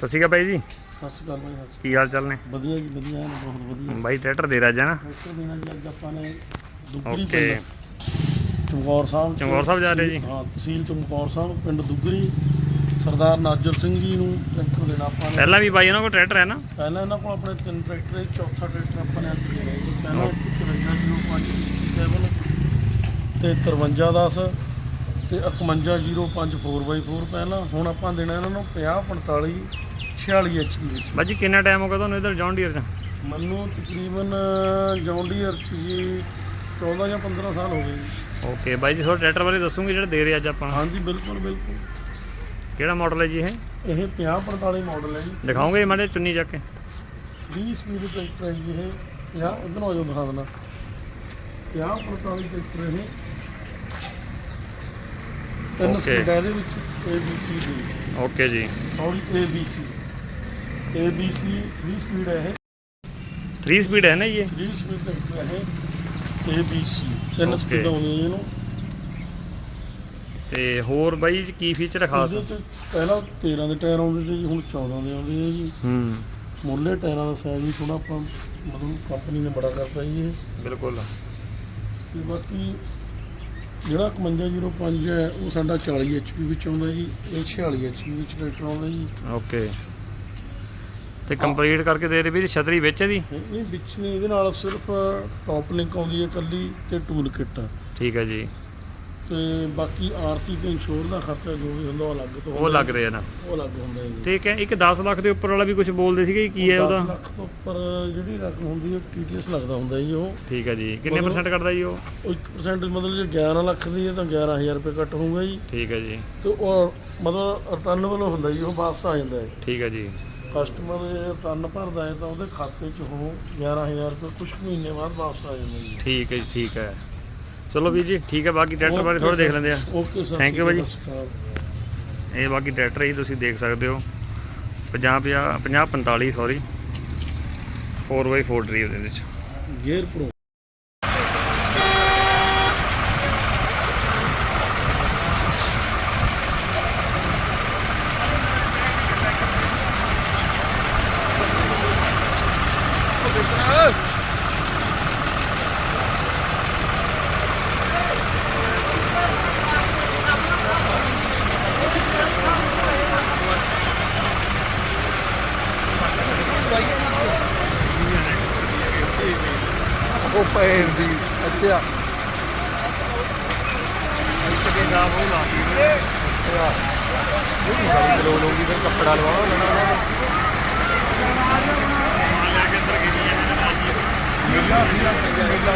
ਸਤਿ ਸ਼੍ਰੀ ਅਕਾਲ ਬਾਈ ਜੀ ਸਤਿ ਸ਼੍ਰੀ ਅਕਾਲ ਭਾਈ ਸਤਿ ਕੀ ਹਾਲ ਚਾਲ ਨੇ। ਵਧੀਆ ਜੀ ਵਧੀਆ ਬਹੁਤ ਵਧੀਆ ਬਾਈ ਟਰੈਕਟਰ ਦੇ ਰਾਜਾ ਨਾ ਟਰੈਕਟਰ ਦੇਣਾ ਜੀ ਅੱਜ ਆਪਾਂ ਨੇ ਦੁੱਗਰੀ ਓਕੇ ਚਮਕੌਰ ਸਾਹਿਬ ਚਮਕੌਰ ਸਾਹਿਬ ਜਾ ਰਹੇ ਜੀ? ਹਾਂ ਤਹਿਸੀਲ ਚਮਕੌਰ ਸਾਹਿਬ ਪਿੰਡ ਦੁੱਗਰੀ ਸਰਦਾਰ ਨਾਜਰ ਸਿੰਘ ਜੀ ਨੂੰ ਟਰੈਕਟਰ ਦੇਣਾ ਆਪਾਂ ਨੇ ਪਹਿਲਾਂ ਵੀ ਬਾਈ ਉਹਨਾਂ ਕੋਲ ਟਰੈਕਟਰ ਹੈ ਨਾ ਪਹਿਲਾਂ ਇਹਨਾਂ ਕੋਲ ਆਪਣੇ ਤਿੰਨ ਟਰੈਕਟਰ ਹੈ ਚੌਥਾ ਟਰੈਕਟਰ ਆਪਾਂ ਨੇ ਅੱਜ ਦੇ ਰਹੇ ਜੀ ਪਹਿਲਾਂ 5305 BC ਕੇਬਲ ਤੇ 5310 ਤੇ 5105 ਪਹਿਲਾਂ ਹੁਣ ਆਪਾਂ ਦੇਣਾ ਇਹਨਾਂ ਨੂੰ 50 45 46 HP ਵਿੱਚ। ਬਾਈ ਜੀ ਕਿੰਨਾ ਟਾਈਮ ਹੋ ਗਿਆ ਤੁਹਾਨੂੰ ਇਧਰ ਜੌਨ ਡੀਅਰ 'ਚ? ਮੈਨੂੰ ਤਕਰੀਬਨ ਜੌਂਡੀਅਰ ਚ ਜੀ 14 ਜਾਂ 15 ਸਾਲ ਹੋ ਗਏ ਜੀ। ਓਕੇ ਬਾਈ ਜੀ ਥੋੜਾ ਟਰੈਕਟਰ ਬਾਰੇ ਦੱਸੂਗੇ ਜਿਹੜਾ ਦੇ ਰਹੇ ਅੱਜ ਆਪਾਂ ਹਾਂਜੀ ਬਿਲਕੁਲ ਬਿਲਕੁਲ। ਕਿਹੜਾ ਮਾਡਲ ਹੈ ਜੀ ਇਹ? ਇਹ 50 45 ਮਾਡਲ ਹੈ ਜੀ। ਦਿਖਾਓਗੇ ਮਾੜੇ ਚੁੰਨੀ ਚੱਕ ਕੇ। 20 ਸਪੀਡ ਟਰੈਕਟਰ ਹੈ ਜੀ ਇਹ। 50 ਉਧਰ ਆ ਜਾਓ ਦਿਖਾ ਦੇਣਾ 50 45 ਟਰੈਕਟਰ ਇਹ। ਤਿੰਨ Okay. ਸਪੀਡ ਹੈ ਇਹਦੇ ਵਿੱਚ A B C D okay ਜੀ। Sorry A B C A B C 3 speed ਹੈ ਇਹ। 3 ਸਪੀਡ ਹੈ ਨਾ ਇਹ? 3 ਸਪੀਡ ਹੈ ਇਹ A B C ਤਿੰਨ Okay. ਸਪੀਡ ਆਉਂਦੀਆਂ ਜੀ ਇਹਨੂੰ। ਤੇ ਹੋਰ ਬਾਈ ਜੀ ਕੀ ਫੀਚਰ ਖਾਸ? ਇਹਦੇ 'ਚ ਪਹਿਲਾਂ 13 ਦੇ ਟਾਇਰ ਆਉਂਦੇ ਸੀ ਜੀ, ਹੁਣ 14 ਦੇ ਆਉਂਦੇ ਆ ਜੀ। ਹੂੰ। ਮੁੱਢਲੇ ਟਾਇਰਾਂ ਦਾ ਸਾਈਜ਼ ਵੀ ਥੋੜਾ ਆਪਾਂ ਮਤਲਬ ਕੰਪਨੀ ਨੇ ਬੜਾ ਕਰਤਾ ਜੀ ਇਹ। ਬਿਲਕੁਲ। ਤੇ ਬਾਕੀ ਜਿਹੜਾ 5105 ਹੈ ਉਹ ਸਾਡਾ 40 HP ਵਿੱਚ ਆਉਂਦਾ ਜੀ ਇਹ 46 HP ਵਿੱਚ ਟਰੈਕਟਰ ਆਉਂਦਾ ਜੀ। ਓਕੇ। ਤੇ ਕੰਪਲੀਟ ਕਰਕੇ ਦੇ ਰਹੇ ਵੀ ਛਤਰੀ ਵਿੱਚ ਹੈ ਦੀ ਇਹ ਇਹ ਵਿੱਚ ਨਹੀਂ ਇਹਦੇ ਨਾਲ ਸਿਰਫ ਟੌਪ ਲਿੰਕ ਆਉਂਦੀ ਹੈ ਇਕੱਲੀ ਤੇ ਟੂਲ ਕਿੱਟ ਠੀਕ ਹੈ ਜੀ। ਤੇ ਬਾਕੀ ਆਰਸੀ ਤੇ ਇੰਸ਼ੋਰ ਦਾ ਖਰਚਾ ਜੋ ਵੀ ਹੁੰਦਾ ਉਹ ਅਲੱਗ ਤੋਂ ਉਹ ਲੱਗ ਰਿਹਾ ਨਾ। ਉਹ ਅਲੱਗ ਹੁੰਦਾ ਹੈ ਜੀ। ਤੇ ਕਿ ਇੱਕ 10 ਲੱਖ ਦੇ ਉੱਪਰ ਵਾਲਾ ਵੀ ਕੁਝ ਬੋਲਦੇ ਸੀਗੇ ਕੀ ਹੈ 10 ਉਹਦਾ? ਲੱਖ ਤੋਂ ਉੱਪਰ ਜਿਹੜੀ ਰਕਮ ਹੁੰਦੀ ਹੈ ਟੀਟੀਐਸ ਲੱਗਦਾ ਹੁੰਦਾ ਜੀ ਉਹ। ਠੀਕ ਹੈ ਜੀ। ਕਿੰਨੇ ਮਤਲਬ- ਪਰਸੈਂਟ ਕੱਟਦਾ ਜੀ ਉਹ? ਉਹ 1% ਮਤਲਬ ਜੇ 11 ਲੱਖ ਦੀ ਹੈ ਤਾਂ 11000 ਰੁਪਏ ਕੱਟ ਹੋਊਗਾ ਜੀ। ਠੀਕ ਹੈ ਜੀ। ਤੇ ਉਹ ਮਤਲਬ ਰਿਟਰਨ ਵੱਲੋਂ ਹੁੰਦਾ ਜੀ ਉਹ ਵਾਪਸ ਆ ਜਾਂਦਾ ਹੈ ਠੀਕ ਹੈ ਜੀ। ਕਸਟਮਰ ਜੇ ਰਿਟਰਨ ਭਰਦਾ ਹੈ ਤਾਂ ਉਹਦੇ ਖਾਤੇ 'ਚ ਉਹ 11000 ਰੁਪਏ ਕੁਝ ਮਹੀਨੇ ਬਾਅਦ ਵਾਪਸ ਆ ਜਾਂਦਾ ਜੀ। ਠੀਕ ਹੈ ਜੀ ਠੀਕ ਹੈ। ਚਲੋ ਵੀਰ ਜੀ ਠੀਕ ਹੈ ਬਾਕੀ ਟਰੈਕਟਰ ਬਾਰੇ ਥੋੜਾ ਦੇਖ ਲੈਂਦੇ ਆ। ਓਕੇ ਸਰ Thank you ਭਾਜੀ। ਇਹ ਬਾਕੀ ਟਰੈਕਟਰ ਹੀ ਤੁਸੀਂ ਦੇਖ ਸਕਦੇ ਹੋ। 50 50 50 45 ਸੌਰੀ 4x4 ਡਰਾਈਵ ਦੇ ਵਿੱਚ। Gear pro. ਲੋ ਲੋਗੀ ਫਿਰ ਕੱਪੜਾ ਲਵਾਓ ਲੈਣਾ। ਮਿਲਣਾ ਸੀ ਮਿਲਣਾ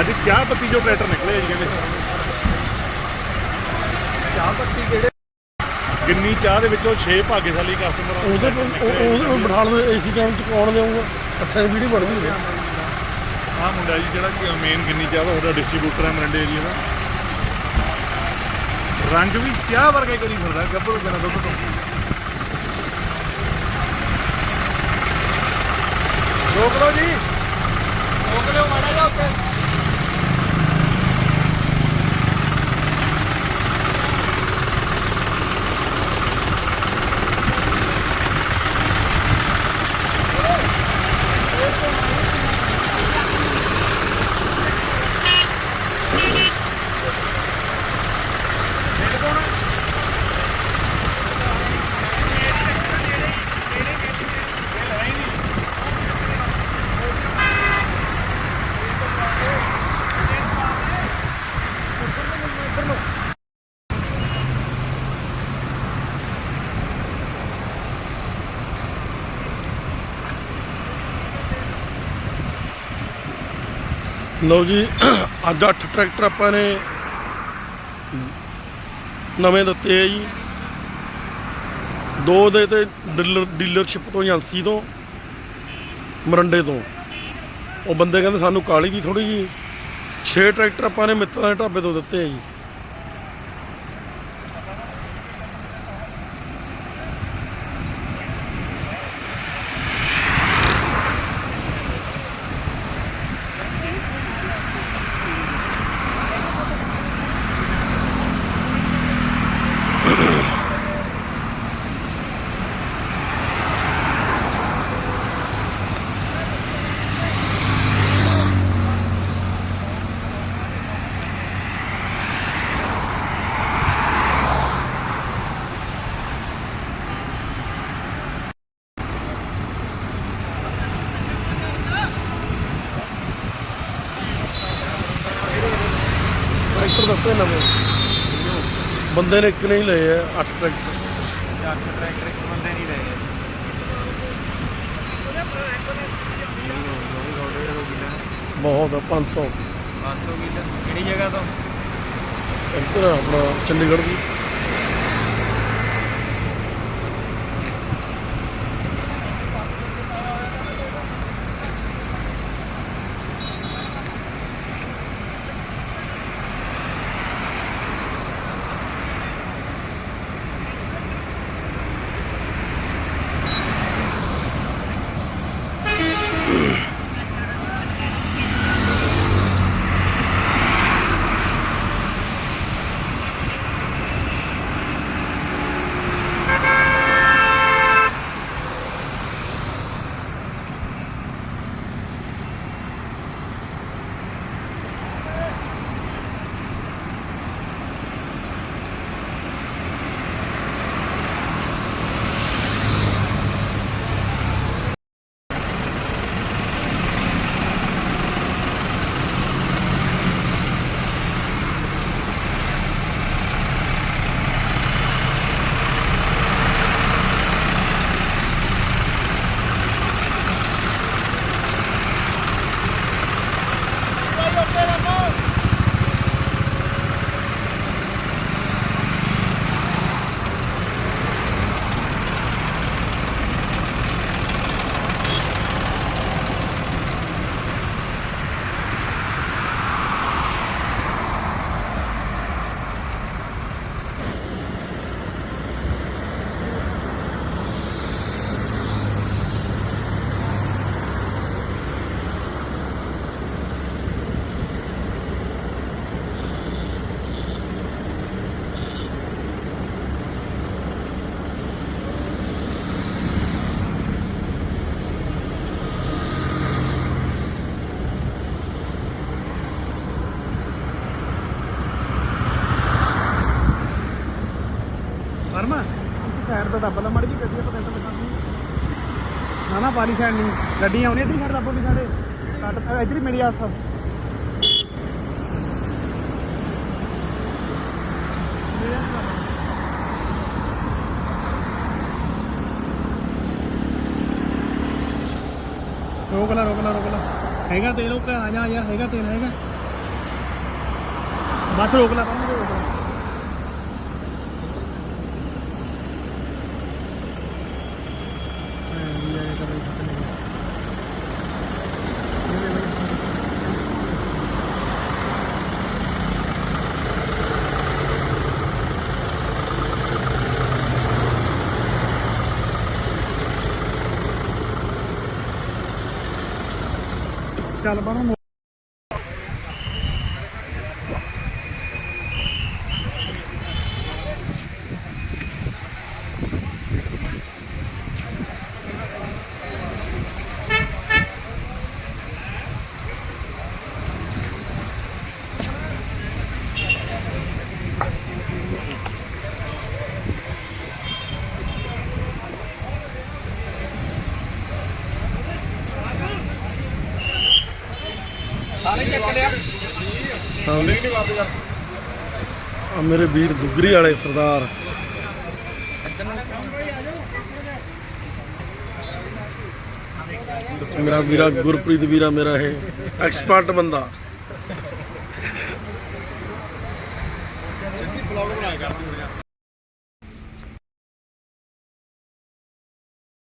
ਅੱਜ ਚਾਹ ਪੱਤੀ ਜੋ ਟਰੈਕਟਰ ਨਿਕਲੇ ਜੀ ਕਹਿੰਦੇ। ਚਾਹ ਪੱਤੀ ਕਿਹੜੇ ਕਿੰਨੀ ਚਾਹ ਦੇ ਵਿੱਚੋਂ 6 ਭਾਗੇਸ਼ਾਲੀ ਕਸਟਮਰ ਉਹਦੇ ਉਹ- ਉਹਦੇ ਬਿਠਾ ਲਓ ਏਸੀ ਕੈਮ ਚ ਕੌਣ ਦੇਊਗਾ? ਇਕੱਠੇ ਵੀਡੀਓ ਬਣ ਗਈ ਆਹ ਮੁੰਡਾ ਜੀ ਜਿਹੜਾ ਕਿ ਮੇਨ ਗਿੰਨੀ ਚਾਹ ਦਾ ਤੁਹਾਡਾ ਡਿਸਟ੍ਰੀਬਿਊਟਰ ਹੈ ਮਰੰਡੇ ਏਰੀਆ ਦਾ। ਰੰਗ ਵੀ ਚਾਹ ਵਰਗਾ ਕਰੀ ਫਿਰਦਾ ਗੱਭਰੂ ਜਨਾ ਦੁੱਧ ਤੋਂ। ਰੋਕ ਲਓ ਜੀ। ਰੋਕ ਲਿਓ ਮਾੜਾ ਜਿਹਾ ਉੱਤੇ। ਲਓ ਜੀ, ਅੱਜ 8 ਟਰੈਕਟਰ ਆਪਾਂ ਨੇ ਨਵੇਂ ਦਿੱਤੇ ਆ ਜੀ। ਦੋ ਦੇ ਤੇ ਡੀਲਰ, ਡੀਲਰਸ਼ਿਪ ਤੋਂ ਏਜੰਸੀ ਤੋਂ, ਮਰੰਡੇ ਤੋਂ। ਉਹ ਬੰਦੇ ਕਹਿੰਦੇ ਸਾਨੂੰ ਕਾਲੀ ਦੀ ਥੋੜੀ ਜੀ 6 ਟਰੈਕਟਰ ਆਪਾਂ ਨੇ ਮਿੱਤਰਾਂ ਦੇ ਢਾਬੇ ਤੋਂ ਦਿੱਤੇ ਆ ਜੀ। ਤੇ ਨਵੇਂ ਬੰਦੇ ਨੇ ਇੱਕ ਨਹੀਂ ਲਏ ਆ ਅੱਠ ਟਰੈਕਟਰ ਅੱਠ ਟਰੈਕਟਰ ਇੱਕ ਬੰਦੇ ਨਹੀਂ ਰਹੇ ਬਹੁਤ ਆ 500 500 ਕਿੱਲੇ। ਕਿਹੜੀ ਜਗ੍ਹਾ ਤੋਂ? ਇੱਧਰ ਆਪਣਾ ਚੰਡੀਗੜ੍ਹ ਦੀ। ਸਾਈਡ ਤੋਂ ਦੱਬ ਲਾ, ਮੜੀ ਜੀ ਗੱਡੀ ਆਪਾਂ ਟੈਂਸ਼ਨ ਦਿਖਾਉਂਦੀ ਨਾ ਨਾ, ਪਾਲੀ ਸਾਈਡ ਨਹੀਂ। ਗੱਡੀਆਂ ਆਉਣੀਆਂ ਇੱਧਰ ਸਾਈਡ ਦੱਬੋ ਨਹੀਂ ਸਾਡੇ। ਕੱਟ ਇੱਧਰ ਹੀ ਮੇਰੀ ਆਸ ਰੋਕ ਲਾ ਰੋਕ ਲਾ ਰੋਕ ਲਾ। ਹੈਗਾ ਤੇਲ ਉਹ ਆ ਜਾ ਯਾਰ ਹੈਗਾ ਤੇਲ, ਹੈਗਾ। ਬਸ ਰੋਕ ਲਾ ਰੋਕ ਲਾ। 下了班 bana ਆ ਮੇਰੇ ਵੀਰ ਦੁਗਰੀ ਵਾਲੇ ਸਰਦਾਰ। ਮੇਰਾ ਵੀਰਾ ਗੁਰਪ੍ਰੀਤ ਵੀਰਾ ਮੇਰਾ ਇਹ ਐਕਸਪਰਟ ਬੰਦਾ।